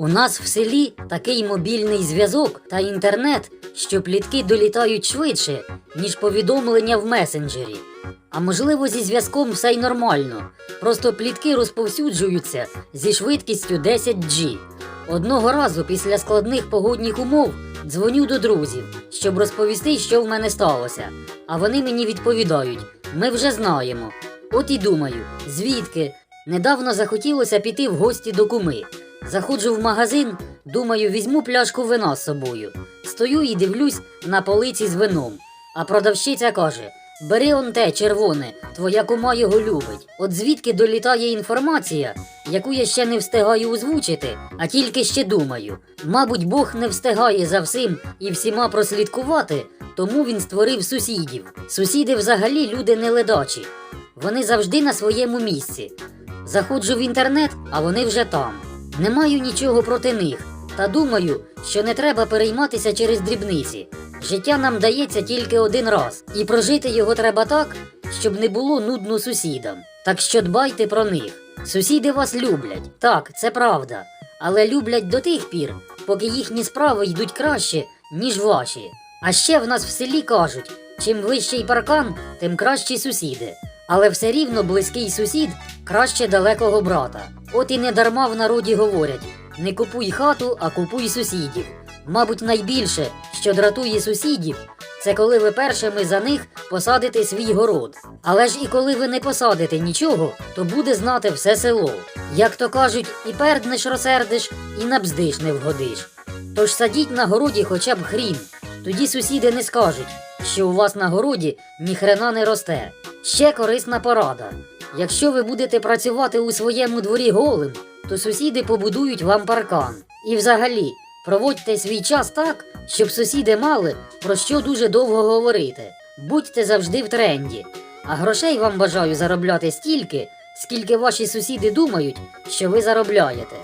У нас в селі такий мобільний зв'язок та інтернет, що плітки долітають швидше, ніж повідомлення в месенджері. А можливо, зі зв'язком все й нормально. Просто плітки розповсюджуються зі швидкістю 10G. Одного разу після складних погодних умов дзвоню до друзів, щоб розповісти, що в мене сталося. А вони мені відповідають: ми вже знаємо. От і думаю, звідки? Недавно захотілося піти в гості до куми. Заходжу в магазин, думаю, візьму пляшку вина з собою. Стою і дивлюсь на полиці з вином. А продавщиця каже: Бери он те червоне, твоя кума його любить. От звідки долітає інформація, яку я ще не встигаю озвучити, а тільки ще думаю. Мабуть, Бог не встигає за всім і всіма прослідкувати, тому він створив сусідів. Сусіди взагалі люди не ледачі. Вони завжди на своєму місці. Заходжу в інтернет, а вони вже там. Не маю нічого проти них, та думаю, що не треба перейматися через дрібниці. Життя нам дається тільки один раз, і прожити його треба так, щоб не було нудно сусідам. Так що дбайте про них. Сусіди вас люблять, так, це правда, але люблять до тих пір, поки їхні справи йдуть краще, ніж ваші. А ще в нас в селі кажуть: чим вищий паркан, тим кращі сусіди. Але все рівно близький сусід краще далекого брата. От і не дарма в народі говорять: не купуй хату, а купуй сусідів. Мабуть, найбільше, що дратує сусідів, це коли ви першими за них посадите свій город. Але ж і коли ви не посадите нічого, то буде знати все село. Як то кажуть, і перднеш розсердиш, і на бздиш не вгодиш. Тож садіть на городі хоча б хрін, тоді сусіди не скажуть, що у вас на городі ніхрена не росте. Ще корисна порада. Якщо ви будете працювати у своєму дворі голим, то сусіди побудують вам паркан. І взагалі, проводьте свій час так, щоб сусіди мали про що дуже довго говорити. Будьте завжди в тренді. А грошей вам бажаю заробляти стільки, скільки ваші сусіди думають, що ви заробляєте.